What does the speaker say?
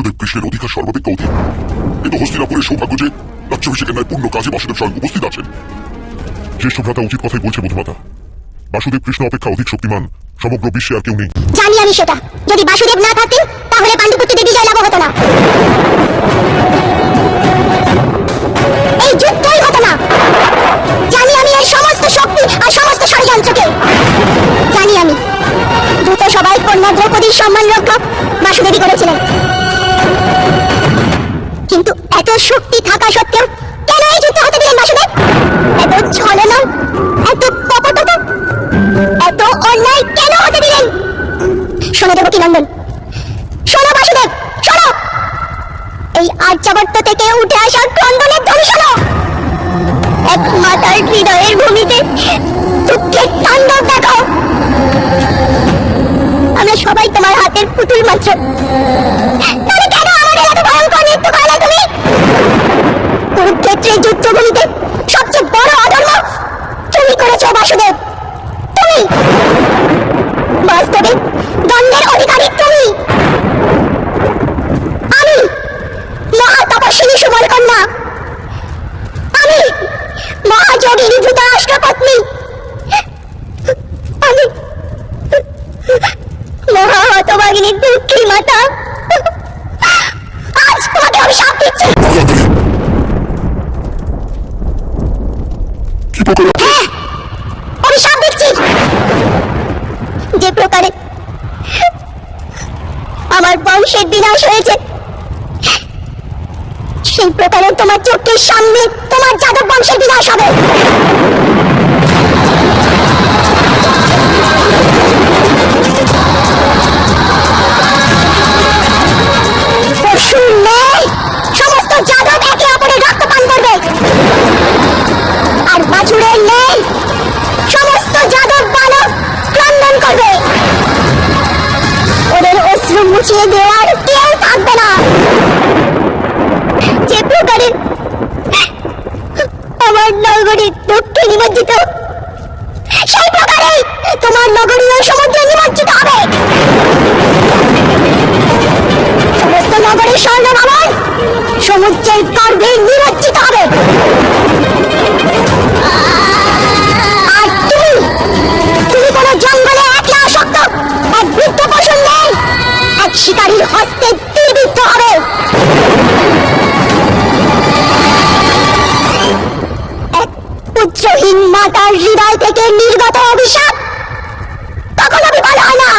বাসুদেব কৃষ্ণের অধিকার সর্বাপেক্ষা অধিক কিন্তু হস্তিনাপুরের সৌভাগ্য যে রাজ্যাভিষেকের ন্যায় পূর্ণ কাজে বাসুদেব স্বয়ং উপস্থিত আছেন। জ্যেষ্ঠ ভ্রাতা উচিত কথাই বলছে, মধুমাতা, বাসুদেব কৃষ্ণ অপেক্ষা অধিক শক্তিমান, সমগ্র বিশ্বে আর কেউ নেই। জানি আমি সেটা। যদি বাসুদেব না থাকতেন, তাহলে পাণ্ডুপুত্রদের বিজয় লাভ হতো না। এই যুদ্ধই হতো না। জানি আমি এর সমস্ত শক্তি আর সমস্ত ষড়যন্ত্রকে। জানি আমি, দ্রুত সবাই কন্যা দ্রৌপদীর সম্মান রক্ষা বাসুদেবী করেছিলেন। এত শক্তি থাকা সত্ত্বেও কেন এই যুদ্ধ হতে দিলেন বাসুদেব? এত ছলনা, এত কপটতা, এত অন্যায় কেন হতে দিলেন? শোনো দেবকী নন্দন, শোনো বাসুদেব, শোনো। এই আর্যাবর্ত থেকে উঠে আসা ক্রন্দনের ধ্বনি শোনো। এক মাতার হৃদয়ের ভূমিতে দুঃখের তাণ্ডব দেখো হতভাগিনী দুঃখী মাতা। আজ তোমাকে অভিশাপ দিচ্ছি। অভিশাপ দিচ্ছি। যে প্রকারে আমার বংশের বিনাশ হয়েছে, সেই প্রকারে তোমার চোখের সামনে তোমার যাদব বংশের বিনাশ হবে। নগরীর দুঃখে নিমজ্জিত, সেই প্রকারে তোমার নগরীয় সমুদ্রে নিমজ্জিত হবে। সমস্ত নগরের স্বর্ণ সমুদ্রের গর্ভে নিমজ্জিত হবে। পুত্রহীন মাতার হৃদয় থেকে নির্গত অভিশাপ। তখন আমি বলা না।